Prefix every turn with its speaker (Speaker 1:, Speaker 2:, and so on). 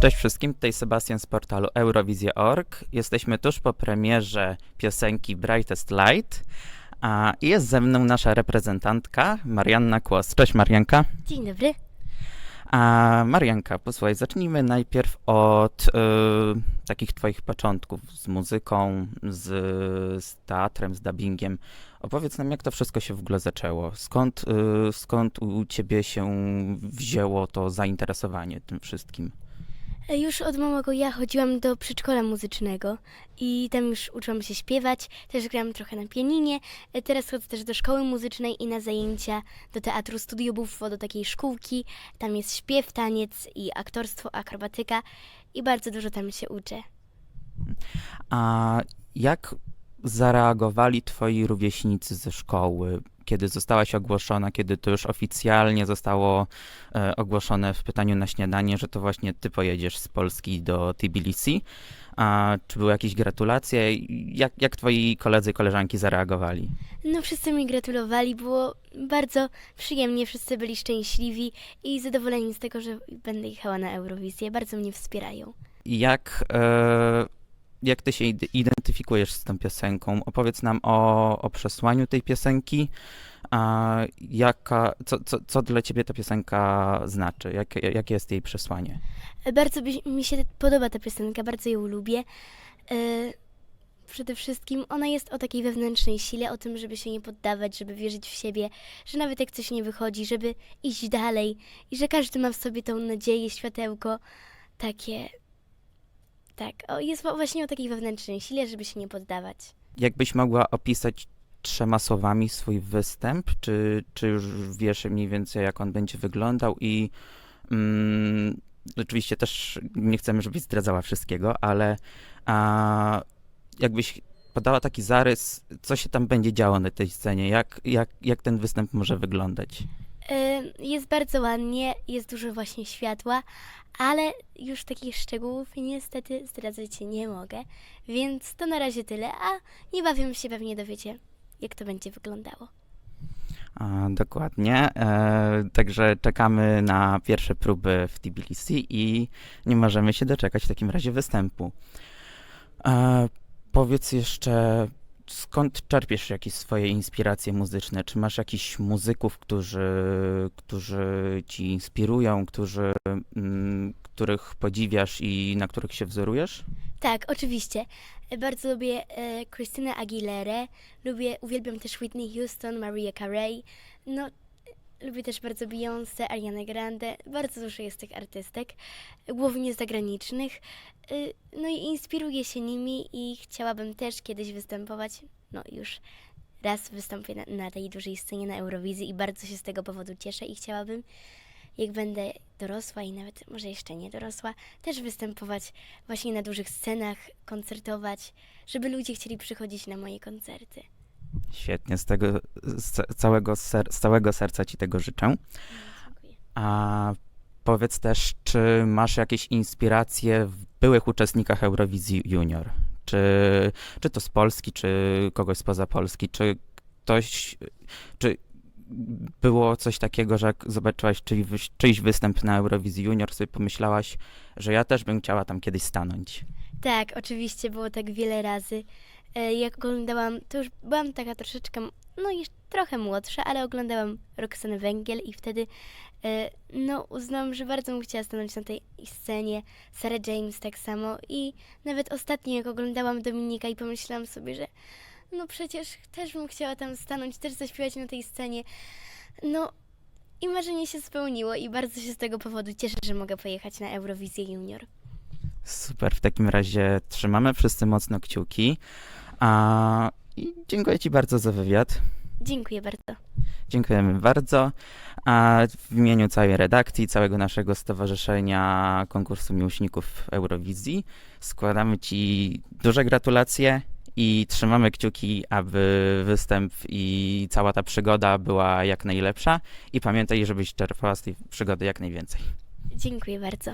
Speaker 1: Cześć wszystkim, tutaj Sebastian z portalu Eurowizja.org. Jesteśmy tuż po premierze piosenki Brightest Light. A jest ze mną nasza reprezentantka Marianna Kłos. Cześć Marianka.
Speaker 2: Dzień dobry.
Speaker 1: A Marianka, posłuchaj, zacznijmy najpierw od y, takich twoich początków z muzyką, z, z teatrem, z dubbingiem. Opowiedz nam, jak to wszystko się w ogóle zaczęło? Skąd, y, skąd u ciebie się wzięło to zainteresowanie tym wszystkim?
Speaker 2: Już od małego ja chodziłam do przedszkola muzycznego i tam już uczyłam się śpiewać, też grałam trochę na pianinie. E, Teraz chodzę też do szkoły muzycznej i na zajęcia do teatru Studio Buffo, do takiej szkółki. Tam jest śpiew, taniec i aktorstwo, akrobatyka i bardzo dużo tam się uczę.
Speaker 1: A jak zareagowali twoi rówieśnicy ze szkoły, kiedy zostałaś ogłoszona, kiedy to już oficjalnie zostało e, ogłoszone w pytaniu na śniadanie, że to właśnie ty pojedziesz z Polski do Tbilisi? A czy były jakieś gratulacje? Jak, jak twoi koledzy i koleżanki zareagowali?
Speaker 2: No wszyscy mi gratulowali, było bardzo przyjemnie, wszyscy byli szczęśliwi i zadowoleni z tego, że będę jechała na Eurowizję. Bardzo mnie wspierają.
Speaker 1: Jak, e, jak ty się id- identyfikujesz z tą piosenką? Opowiedz nam o, o przesłaniu tej piosenki. A jaka, co, co, co dla ciebie ta piosenka znaczy? Jakie, jakie jest jej przesłanie?
Speaker 2: Bardzo mi się podoba ta piosenka, bardzo ją lubię. E, przede wszystkim ona jest o takiej wewnętrznej sile, o tym, żeby się nie poddawać, żeby wierzyć w siebie, że nawet jak coś nie wychodzi, żeby iść dalej i że każdy ma w sobie tą nadzieję, światełko, takie. Tak, o, jest właśnie o takiej wewnętrznej sile, żeby się nie poddawać.
Speaker 1: Jakbyś mogła opisać trzema słowami swój występ? Czy, czy już wiesz mniej więcej, jak on będzie wyglądał? I mm, oczywiście też nie chcemy, żebyś zdradzała wszystkiego, ale a, jakbyś podała taki zarys, co się tam będzie działo na tej scenie? Jak, jak, jak ten występ może wyglądać?
Speaker 2: E, Jest bardzo ładnie, jest dużo właśnie światła, ale już takich szczegółów niestety zdradzać nie mogę, więc to na razie tyle, a niebawem się pewnie dowiecie, jak to będzie wyglądało.
Speaker 1: Dokładnie. E, także czekamy na pierwsze próby w Tbilisi i nie możemy się doczekać w takim razie występu. E, powiedz jeszcze, skąd czerpiesz jakieś swoje inspiracje muzyczne? Czy masz jakichś muzyków, którzy, którzy ci inspirują, którzy, mm, których podziwiasz i na których się wzorujesz?
Speaker 2: Tak, oczywiście. E, Bardzo lubię e, Christynę Aguilera, lubię, uwielbiam też Whitney Houston, Mariah Carey, no e, lubię też bardzo Beyoncé, Ariana Grande, bardzo dużo jest tych artystek, głównie zagranicznych, e, no i inspiruję się nimi i chciałabym też kiedyś występować, no już raz wystąpię na, na tej dużej scenie na Eurowizji i bardzo się z tego powodu cieszę i chciałabym, jak będę dorosła i nawet może jeszcze nie dorosła, też występować właśnie na dużych scenach, koncertować, żeby ludzie chcieli przychodzić na moje koncerty.
Speaker 1: Świetnie, z tego z całego, ser, z całego serca ci tego życzę. A powiedz też, czy masz jakieś inspiracje w byłych uczestnikach Eurowizji Junior? Czy, czy to z Polski, czy kogoś spoza Polski? Czy ktoś, czy było coś takiego, że jak zobaczyłaś czyjś, czyjś występ na Eurowizji Junior, sobie pomyślałaś, że ja też bym chciała tam kiedyś stanąć?
Speaker 2: Tak, oczywiście było tak wiele razy. E, Jak oglądałam, to już byłam taka troszeczkę, no jeszcze trochę młodsza, ale oglądałam Roxanę Węgiel i wtedy e, no uznałam, że bardzo bym chciała stanąć na tej scenie. Sarah James tak samo i nawet ostatnio jak oglądałam Dominika i pomyślałam sobie, że no przecież też bym chciała tam stanąć, też zaśpiewać na tej scenie. No i marzenie się spełniło i bardzo się z tego powodu cieszę, że mogę pojechać na Eurowizję Junior.
Speaker 1: Super, w takim razie trzymamy wszyscy mocno kciuki. A, I dziękuję Ci bardzo za wywiad.
Speaker 2: Dziękuję bardzo.
Speaker 1: Dziękujemy bardzo. A w imieniu całej redakcji, całego naszego stowarzyszenia konkursu miłośników Eurowizji składamy Ci duże gratulacje i trzymamy kciuki, aby występ i cała ta przygoda była jak najlepsza. I pamiętaj, żebyś czerpała z tej przygody jak najwięcej.
Speaker 2: Dziękuję bardzo.